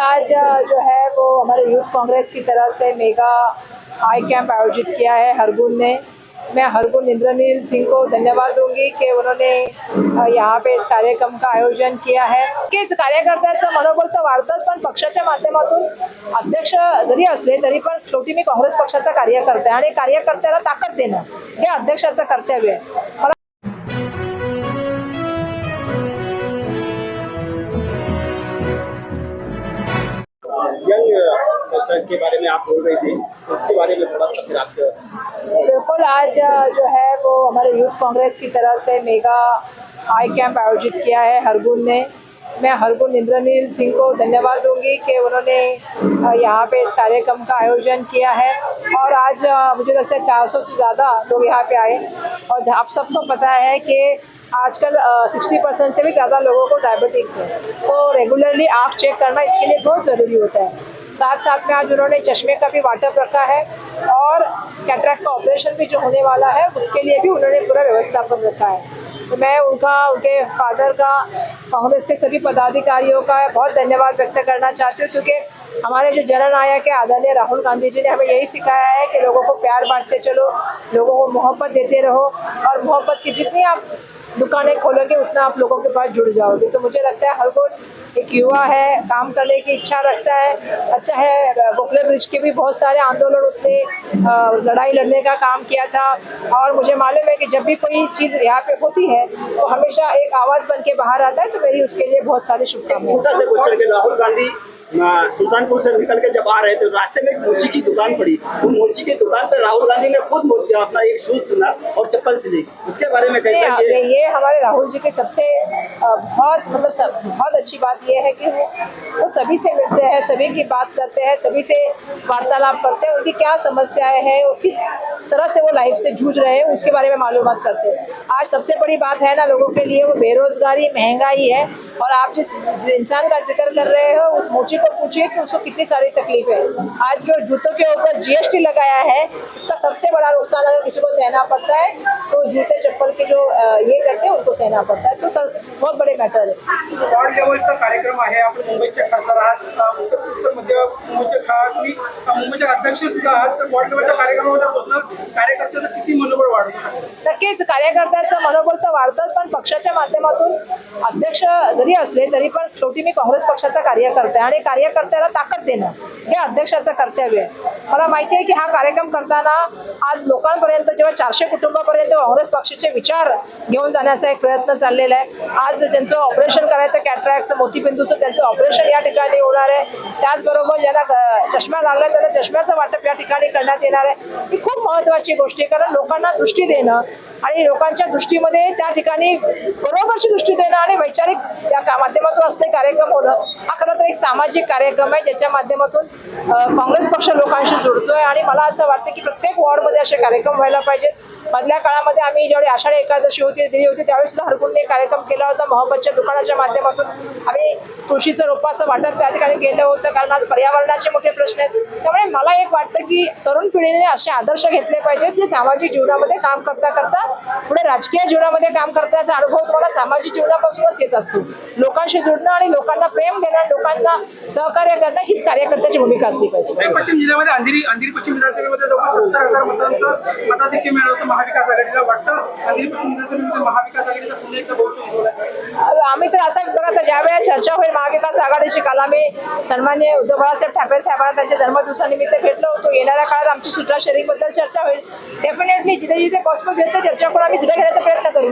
आज जो है वो हमारे यूथ कांग्रेस की तरफ से मेगा आई कैंप आयोजित किया है हरगुन ने। मैं हरगुन इंद्रनील सिंह को धन्यवाद दूंगी कि उन्होंने यहाँ पे इस कार्यक्रम का आयोजन किया है। की कार्यकर्त्याचं मनोबल तर वाढतंच पण पक्षाच्या माध्यमातून अध्यक्ष जरी असले तरी पण शेवटी मी काँग्रेस पक्षाचा कार्यकर्ता आहे आणि कार्यकर्त्याला ताकद देणं हे अध्यक्षाचं कर्तव्य आहे. के बारे में आप बोल रहे थे, उसके बारे में थोड़ा सा फिर आप बिल्कुल, आज जो है वो हमारे यूथ कांग्रेस की तरफ़ से मेगा आई कैंप आयोजित किया है हरगुन ने। मैं हरगुन इंद्रनील सिंह को धन्यवाद दूँगी कि उन्होंने यहाँ पे इस कार्यक्रम का आयोजन किया है। और आज मुझे लगता है 400 से ज़्यादा लोग यहाँ पे आए। और आप सबको पता है कि आजकल सिक्सटी परसेंट से भी ज़्यादा लोगों को डायबिटिक्स है। तो रेगुलरली आँख चेक करना, इसके लिए बहुत ज़रूरी होता है। साथ साथ में आज उन्होंने चश्मे का भी वाटअप रखा है और कैटरेक्ट का ऑपरेशन भी जो होने वाला है, उसके लिए भी उन्होंने पूरा व्यवस्थापन रखा है। तो मैं उनका, उनके फादर का, कांग्रेस के सभी पदाधिकारियों का बहुत धन्यवाद व्यक्त करना चाहती हूँ, क्योंकि हमारे जो जननायक है, आदरणीय राहुल गांधी जी ने हमें यही सिखाया है कि लोगों को प्यार बांटते चलो, लोगों को मोहब्बत देते रहो और मोहब्बत की जितनी आप दुकानें खोलोगे, उतना आप लोगों के पास जुड़ जाओगे। तो मुझे लगता है हर कोई एक युवा है, काम करने की इच्छा रखता है। अच्छा है गोखले ब्रिज के भी बहुत सारे आंदोलन उसने लड़ाई लड़ने का काम किया था। और मुझे मालूम है कि जब भी कोई चीज़ यहाँ पे होती है तो हमेशा एक आवाज़ बन के बाहर आता है तो मेरी उसके लिए बहुत सारी शुभकामनाएँ। राहुल गांधी सुल्तानपुर से निकल के जब आ रहे थे तो रास्ते में एक मोची की दुकान पड़ी। वो मोची की दुकान पर राहुल गांधी ने खुद मोची अपना एक शूज़ चुना और चप्पल सिली। उसके बारे में कैसा ये ये ये हमारे राहुल जी की सबसे बहुत मतलब सब बहुत अच्छी बात ये है कि वो वो सभी से मिलते हैं सभी की बात करते हैं सभी से वार्तालाप करते हैं उनकी क्या समस्याएँ हैं वो किस तरह से वो लाइफ से जूझ रहे हैं उसके बारे में मालूम करते हैं। आज सबसे बड़ी बात है ना लोगों के लिए वो बेरोजगारी महँगाई है और आप जिस जिस इंसान का ज़िक्र कर रहे हो उस मोची को पूछिए कि उसको कितनी सारी तकलीफ़ है। आज जो जूतों के ऊपर जीएसटी लगाया है उसका सबसे बड़ा नुकसान अगर किसी को सहना पड़ता है तो जूते चप्पल के जो ये करते हैं, उनको सहना पड़ता है। तो सर बहुत बड़े मैटर है। कार्यक्रम आहे, आपण अध्यक्ष नक्कीच कार्यकर्त्याचं मनोबल तर वाढतंच पण पक्षाच्या माध्यमातून अध्यक्ष जरी असले तरी पण शेवटी मी काँग्रेस पक्षाचा कार्यकर्ता आहे आणि कार्यकर्त्याला ताकद देणं हे अध्यक्षाचं कर्तव्य आहे. मला माहिती आहे की हा कार्यक्रम करताना आज लोकांपर्यंत जेव्हा चारशे कुटुंबापर्यंत काँग्रेस पक्षाचे विचार घेऊन जाण्याचा एक प्रयत्न चाललेला आहे. आज ज्यांचं ऑपरेशन करायचं कॅट्रॅक्टचं मोतीबिंदूचं त्यांचं ऑपरेशन या ठिकाणी होणार आहे. त्याचबरोबर ज्यांना चष्मा लागला त्यांना चष्म्याचं वाटप या ठिकाणी करण्यात येणार आहे. ही खूप महत्वाची गोष्ट आहे कारण लोकांना दृष्टी देणं आणि लोकांच्या दृष्टीमध्ये त्या ठिकाणी बरोबरची दृष्टी देणं आणि वैचारिक या का- माध्यमातून असते कार्यक्रम होणं हा खरं तर एक सामाजिक कार्यक्रम आहे ज्याच्या माध्यमातून काँग्रेस पक्ष लोकांशी जोडतोय आणि मला असं वाटतं की प्रत्येक वॉर्डमध्ये असे कार्यक्रम व्हायला पाहिजेत. मधल्या काळामध्ये आम्ही ज्यावेळी आषाढी एकादशी होती दिली होती त्यावेळी सुद्धा हरकुंडने कार्यक्रम केला होता. मोहब्बतच्या दुकानाच्या माध्यमातून आम्ही तुळशीचं रोपाचं वाटप त्या ठिकाणी केलं होतं कारण आज पर्यावरणाचे मोठे प्रश्न आहेत. त्यामुळे मला एक वाटतं की तरुण पिढीने असे आदर्श घेतले पाहिजेत जे सामाजिक जीवनामध्ये काम करता करता पुढे राजकीय जीवनामध्ये काम करण्याचा अनुभव तुम्हाला सामाजिक जीवनापासूनच येत असतो. लोकांशी जुडणं आणि लोकांना प्रेम देणं लोकांना सहकार्य करणं हीच कार्यकर्त्याची भूमिका असली पाहिजे. पश्चिम जिल्ह्यामध्ये अंधेरी अंधेरी पश्चिम विधानसभेमध्ये जवळपास सत्तर हजार मतांचं मताधिक्य मिळवतं महाविकास आघाडीला वाटतं अंधेरी पश्चिम विधानसभेमध्ये महाविकास आघाडीचा पुन्हा एकदा बहुतेक होईल आम्ही तर असं आता ज्या वेळेस चर्चा होईल महाविकास आघाडीची काल आम्ही सन्मान्य उद्धव बाळासाहेब ठाकरे साहेबांना त्यांच्या जन्मदिवसानिमित्त भेटलो होतो. येणाऱ्या काळात आमची सुद्धा शेअरिंगबद्दल चर्चा होईल. डेफिनेटली जिथे जिथे पॉसिबल भेटतं যখন আমি সেটা খেলাতে প্রেরণা করি।